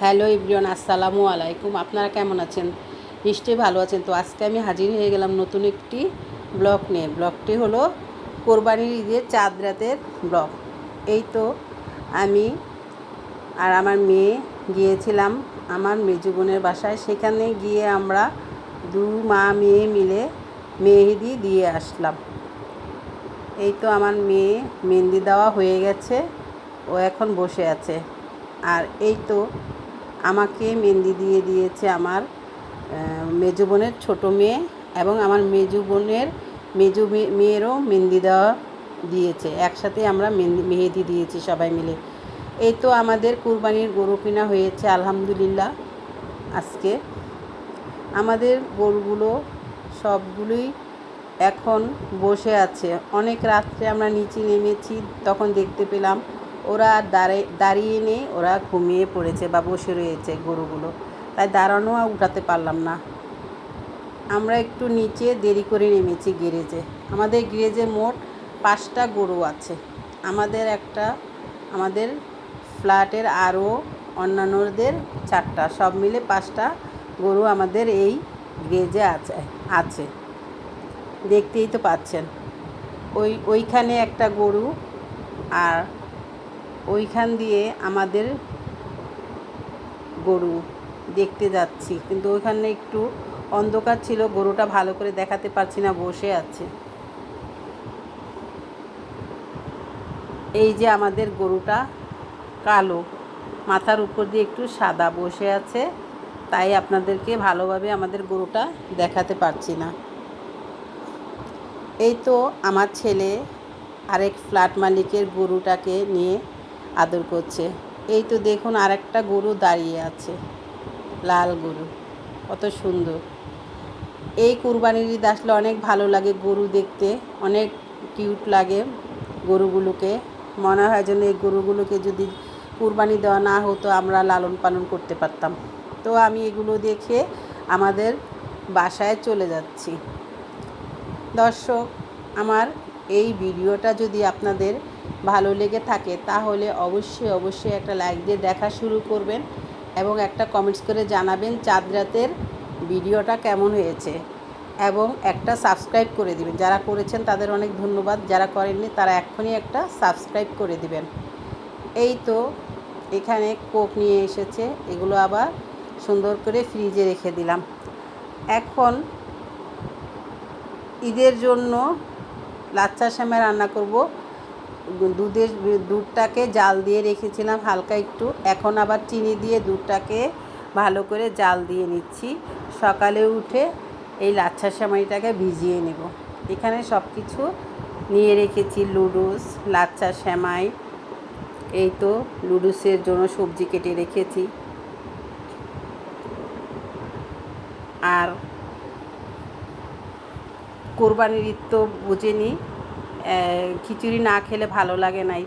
Hello ইব্রিয়ন আসসালামু আলাইকুম। আপনারা কেমন আছেন? নিশ্চয়ই ভালো আছেন। তো আজকে আমি হাজির হয়ে গেলাম নতুন একটি ব্লগ নিয়ে। ব্লগটি হলো কোরবানির ঈদের চাঁদ রাতের ব্লগ। এই তো আমি আর আমার মেয়ে গিয়েছিলাম আমার মেজু বোনের বাসায়। সেখানে গিয়ে আমরা দু মা মেয়ে মিলে মেহেদি দিয়ে আসলাম। এই তো আমার মেয়ে মেহেন্দি দেওয়া হয়ে গেছে। ও এখন বসে আছে। আর এই তো আমাকে মেহেন্দি দিয়ে দিয়েছে আমার মেজো বোনের ছোটো মেয়ে এবং আমার মেজো বোনের, মেজো মেয়েরও মেহেন্দি দেওয়া দিয়েছে। একসাথে আমরা মেহেন্দি, মেহেদি দিয়েছি সবাই মিলে। এই তো আমাদের কুরবানির গরু কিনা হয়েছে, আলহামদুলিল্লাহ, আজকে। আমাদের গরুগুলো সবগুলোই এখন বসে আছে। অনেক রাত্রে আমরা নিচে নেমেছি, তখন দেখতে পেলাম ওরা আর দাঁড়িয়ে নেই, ওরা ঘুমিয়ে পড়েছে বা বসে রয়েছে গরুগুলো। তাই দাঁড়ানো উঠাতে পারলাম না। আমরা একটু নিচে দেরি করে নেমেছি গ্যারেজে। আমাদের গ্যারেজে মোট পাঁচটা গরু আছে। আমাদের একটা, আমাদের ফ্ল্যাটের আরও অন্যান্যদের চারটা। সব মিলে পাঁচটা গরু আমাদের এই গ্যারেজে আছে আছে। দেখতেই তো পাচ্ছেন। ওই, ওইখানে একটা গরু আর ওইখান দিয়ে আমাদের গরু দেখতে যাচ্ছি। কিন্তু ওইখানে একটু অন্ধকার ছিল, গরুটা ভালো করে দেখাতে পারছি না, বসে আছে। এই যে আমাদের গরুটা কালো, মাথার উপর দিয়ে একটু সাদা বসে আছে, তাই আপনাদেরকে ভালোভাবে আমাদের গরুটা দেখাতে পারছি না। এই তো আমার ছেলে আরেক ফ্ল্যাট মালিকের গরুটাকে নিয়ে আদর করছে। এই তো দেখুন আরেকটা গরু দাঁড়িয়ে আছে। লাল গরু। কত সুন্দর। এই কুরবানির ঈদ আসলে অনেক ভালো লাগে গরু দেখতে। অনেক কিউট লাগে গরুগুলোকে। মনে হয় যেন এই গরুগুলোকে যদি কুরবানি দেওয়া না হতো, আমরা লালন পালন করতে পারতাম। তো আমি এগুলো দেখে আমাদের বাসায় চলে যাচ্ছি। দর্শক, আমার এই ভিডিওটা যদি আপনাদের ভালো লেগে থাকে, তাহলে অবশ্যই অবশ্যই একটা লাইক দিয়ে দেখা শুরু করবেন এবং একটা কমেন্টস করে জানাবেন চাঁদ রাতের ভিডিওটা কেমন হয়েছে এবং একটা সাবস্ক্রাইব করে দিবেন। যারা করেছেন তাদের অনেক ধন্যবাদ, যারা করেননি তারা এক্ষুনি একটা সাবস্ক্রাইব করে দিবেন। এই তো এখানে কোক নিয়ে এসেছে, এগুলো আবার সুন্দর করে ফ্রিজে রেখে দিলাম। এখন ঈদের জন্য লাচ্চা শ্যামা রান্না করব। দুধের দুধটাকে জাল দিয়ে রেখেছিলাম হালকা একটু। এখন আবার চিনি দিয়ে দুধটাকে ভালো করে জাল দিয়ে নিচ্ছি। সকালে উঠে এই লাচ্ছা সেমাইটাকে ভিজিয়ে নেব। এখানে সব কিছু নিয়ে রেখেছি, লুডুস, লাচ্ছা সেমাই, এই তো লুডুসের জন্য সবজি কেটে রেখেছি। আর কোরবানির ঈদ তো বুঝেনি। খিচুড়ি না খেলে ভালো লাগে নাই,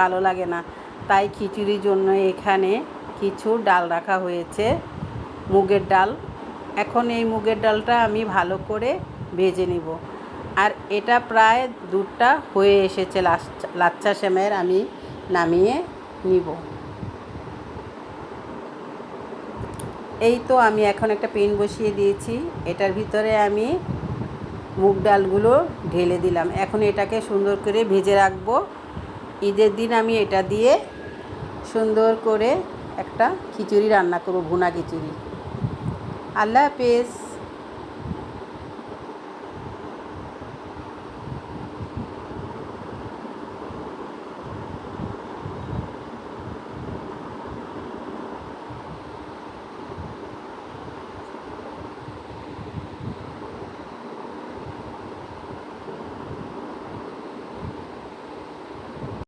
ভালো লাগে না। তাই খিচুড়ির জন্য এখানে কিছু ডাল রাখা হয়েছে, মুগের ডাল। এখন এই মুগের ডালটা আমি ভালো করে ভেজে নিব। আর এটা প্রায় দুধটা হয়ে এসেছে লাচ্চা শ্যামের আমি নামিয়ে নিব। এই তো আমি এখন একটা পেন বসিয়ে দিয়েছি। এটার ভিতরে আমি মুগ ডালগুলো ঢেলে দিলাম। এখন এটাকে সুন্দর করে ভেজে রাখব। ঈদের দিন আমি এটা দিয়ে সুন্দর করে একটা খিচুড়ি রান্না করব, ভুনা খিচুড়ি। আল্লাহ হাফেজ।